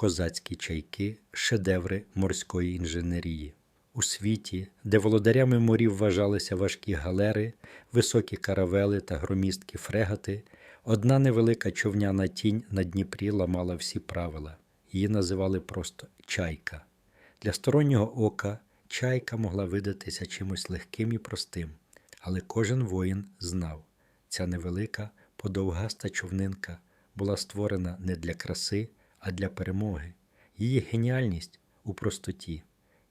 Козацькі чайки шедеври морської інженерії. У світі, де володарями морів вважалися важкі галери, високі каравели та громісткі фрегати, одна невелика човняна тінь на Дніпрі ламала всі правила. Її називали просто чайка. Для стороннього ока чайка могла видатися чимось легким і простим, але кожен воїн знав, ця невелика подовгаста човнинка була створена не для краси, а для перемоги. Її геніальність у простоті,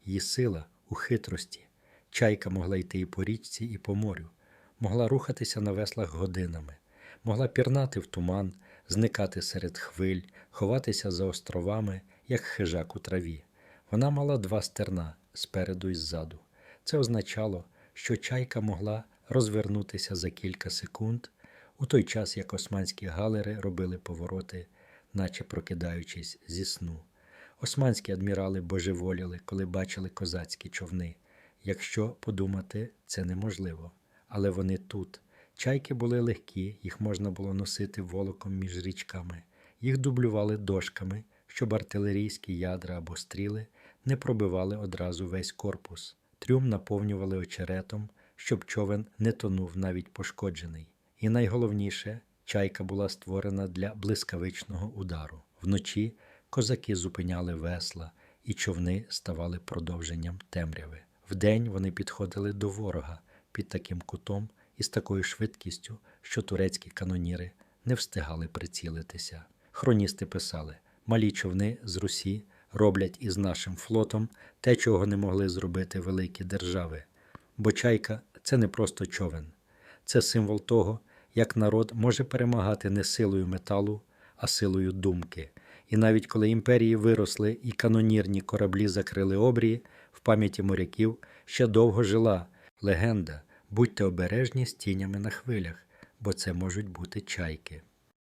її сила у хитрості. Чайка могла йти і по річці, і по морю, могла рухатися на веслах годинами, могла пірнати в туман, зникати серед хвиль, ховатися за островами, як хижак у траві. Вона мала два стерна спереду і ззаду. Це означало, що чайка могла розвернутися за кілька секунд, у той час як османські галери робили повороти, наче прокидаючись зі сну. Османські адмірали божеволіли, коли бачили козацькі човни. Якщо подумати, це неможливо. Але вони тут. Чайки були легкі, їх можна було носити волоком між річками. Їх дублювали дошками, щоб артилерійські ядра або стріли не пробивали одразу весь корпус. Трюм наповнювали очеретом, щоб човен не тонув навіть пошкоджений. І найголовніше, чайка була створена для блискавичного удару. Вночі козаки зупиняли весла, і човни ставали продовженням темряви. Вдень вони підходили до ворога під таким кутом і з такою швидкістю, що турецькі каноніри не встигали прицілитися. Хроністи писали: малі човни з Русі роблять із нашим флотом те, чого не могли зробити великі держави. Бо чайка це не просто човен, це символ того, як народ може перемагати не силою металу, а силою думки. І навіть коли імперії виросли і канонірні кораблі закрили обрії, в пам'яті моряків ще довго жила легенда: будьте обережні з тінями на хвилях, бо це можуть бути чайки.